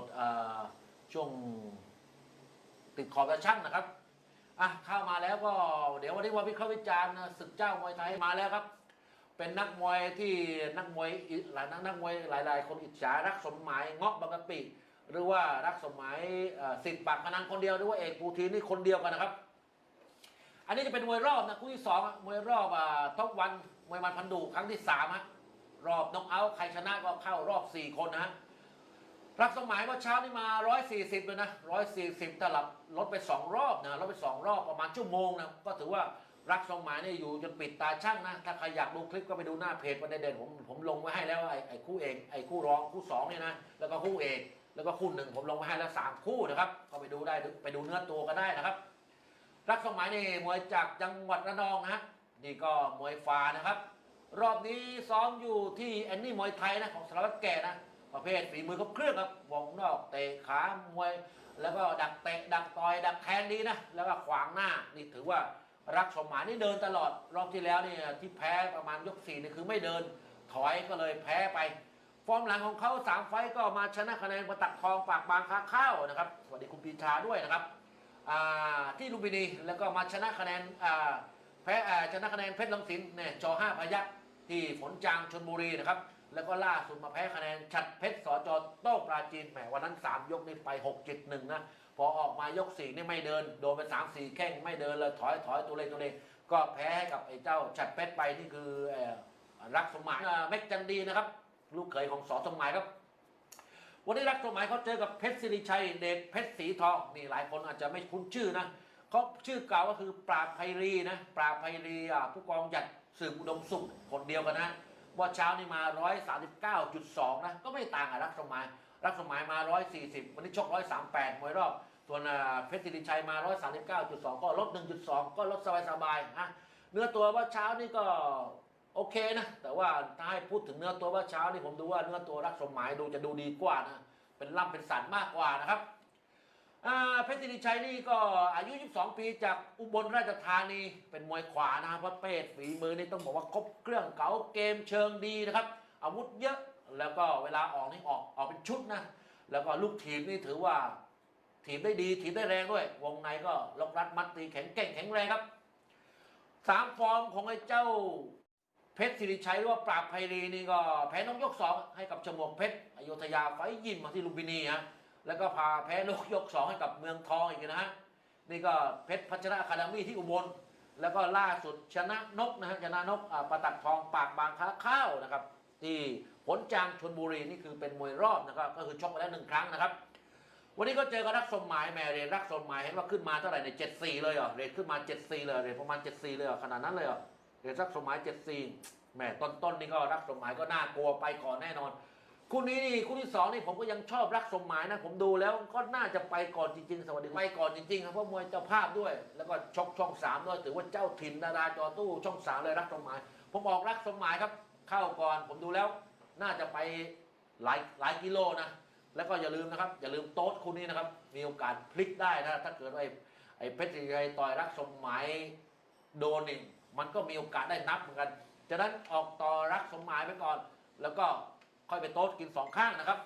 ดช่วงติดขอบกระชั่งนะครับอะเข้ามาแล้วก็เดี๋ยววันนี้วันวิเคราะห์วิจารณ์ศึกเจ้ามวยไทยมาแล้วครับ เป็นนักมวยที่นักมวยอิหลายนักนักมวยหลาย ๆ คนอิจฉารักสมหมายเงาะบางกะปิหรือว่ารักสมหมายสิทธิ์ปากพนังคนเดียวหรือว่าเอกปูทีนี่คนเดียวกันนะครับ อันนี้จะเป็นมวยรอบนะคู่ที่สองมวยรอบท็อปวันมวยมันพันดูครั้งที่สามฮะรอบน็อกเอาท์ใครชนะก็เข้ารอบสี่คนนะฮะ รักสมหมายเมื่อเช้านี่มา 140เลยนะ 140ตลับลดไป 2 รอบนะลดไป 2 รอบประมาณชั่วโมงนะก็ถือว่ารักสมหมายนี่อยู่จนปิดตาช่างนะ ถ้าใครอยากดูคลิปก็ไปดูหน้าเพจประเด็นเด่นผมผมลงไว้ให้แล้วไอ้ไอ้คู่เอกไอ้คู่ร้องคู่สองเนี่ยนะแล้วก็คู่เอกแล้วก็คู่หนึ่งผมลงไว้ให้แล้วสามคู่นะครับก็ไปดูได้ไปดูเนื้อตัวก็ได้นะครับ รักสมัยนี่มวยจากจังหวัดระนองนะฮะนี่ก็มวยฟ้านะครับ รอบนี้ซ้อมอยู่ที่แอนนี่มวยไทยนะของสารวัตรแก่นะ ประเภทฝีมือครบเครื่องครับวงนอกเตะขามวย แล้วก็ดักเตะดักต่อยดักแทงดีนะแล้วก็ขวางหน้านี่ถือว่ารักสมหมายนี่เดินตลอดรอบที่แล้วนี่ที่แพ้ประมาณยกสี่นี่คือไม่เดินถอยก็เลยแพ้ไป ฟอร์มหลังของเขาสามไฟก็มาชนะคะแนนประตักทองปากบางค้าข้าวนะครับสวัสดีคุณปีชาด้วยนะครับที่ลุมพินีแล้วก็มาชนะคะแนนแพ้ชนะคะแนนเพชรลำสินเนี่ยจอห้าพยักที่ฝนจางชนบุรีนะครับ แล้วก็ล่าสุดมาแพ้คะแนน ชัดเพชรสจอโต้ปราจีนแหมวันนั้น 3 ยกนี่ไป6 7 1นะ พอออกมายก 4 นี่ไม่เดิน โดนไป 3 4 แข้งไม่เดินเลยถอยถอยตัวเลงตัวเลงก็แพ้ให้กับไอ้เจ้า ชัดเพชรไปนี่คือรักสมหมายแม็กจันดีนะครับ ลูกเขยของสอสมหมายครับวันนี้รักสมหมายเขาเจอกับเพชรศิริชัยเดชเพชรสีทองนี่หลายคนอาจจะไม่คุ้นชื่อนะเขาชื่อเก่าก็คือปราบไพรีนะปราบไพรีผู้กองหยัดสืบอุดมสุขคนเดียวกันนะ ว่าเช้านี่มา 139.2 นะ ก็ไม่ต่างกับรักสมหมายรักสมหมายมา 140 วันนี้ชก 138 มวยรอบ ส่วนเพชรศิริชัยมา 139.2 ก็ลด 1.2 ก็ลดสบายๆนะเนื้อตัวว่าเช้านี่ก็โอเคนะ แต่ว่าถ้าให้พูดถึงเนื้อตัวว่าเช้านี่ผมดูว่าเนื้อตัวรักสมหมายดูจะดูดีกว่านะ เป็นล่ำเป็นสันมากกว่านะครับ เพชรศิริชัยนี่ก็อายุ 22 ปีจากอุบลราชธานี เป็นมวยขวานะครับประเภทฝีมือนี่ต้องบอกว่าครบเครื่องเก๋าเกมเชิงดีนะครับ อาวุธเยอะแล้วก็เวลาออกนี่ออกออกเป็นชุดนะ แล้วก็ลูกทีมนี่ถือว่า ทีมได้ดีทีมได้แรงด้วย วงในก็ล็อกรัดมัดตีแข็งเก่งแข็งแรงครับสามฟอร์มของไอ้เจ้าเพชรสิริชัยหรือว่าปราบไพรีนี่ก็แพ้น้องยกสองให้กับฉมวกเพชรอยุธยาไฟยิมมาที่ลุมพินีฮะ แล้วก็พาแพ้นกยกสองให้กับเมืองทองอีกนะฮะนี่ก็เพชรพัชระคาเดมี่ที่อุบล แล้วก็ล่าสุดชนะนกนะฮะชนะนกอ่าประตักทองปากบางค้าข้าวนะครับ ที่ผลจางชนบุรีนี่คือเป็นมวยรอบนะครับก็คือชกไปแล้วหนึ่งครั้งนะครับ วันนี้ก็เจอกับรักสมหมายแม่เรทรักสมหมายเห็นว่าขึ้นมาเท่าไหร่ในเจ็ดสี่เลยเหรอเรทขึ้นมาเจ็ดสี่เลยเรทประมาณเจ็ดสี่เลยเหรอขนาดนั้นเลยเหรอเรทรักสมหมายเจ็ดสี่แหม่ต้นต้นๆนี่ก็รักสมหมายก็น่ากลัวไปก่อนแน่นอน คู่นี้นี่คู่ที่สองนี่ผมก็ยังชอบรักสมหมายนะ ผมดูแล้วก็น่าจะไปก่อนจริงๆ สวัสดีไปก่อนจริงๆครับเพราะมวยเจ้าภาพด้วย แล้วก็ชกช่องสามด้วยถือว่าเจ้าถิ่นดาราจอตู้ช่องสามเลยรักสมหมาย ผมออกรักสมหมายครับ เข้าก่อนผมดูแล้ว น่าจะไปหลายหลายกิโลนะแล้วก็อย่าลืมนะครับ อย่าลืมโต๊ดคู่นี้นะครับ มีโอกาสพลิกได้นะถ้าเกิดว่าไอ้ไอ้เพชรชัยต่อยรักสมหมายโดนนี่มันก็มีโอกาสได้นับเหมือนกันฉะนั้นออกต่อรักสมหมายไปก่อน แล้วก็ ค่อยไปโต๊ดกินสองข้างนะครับ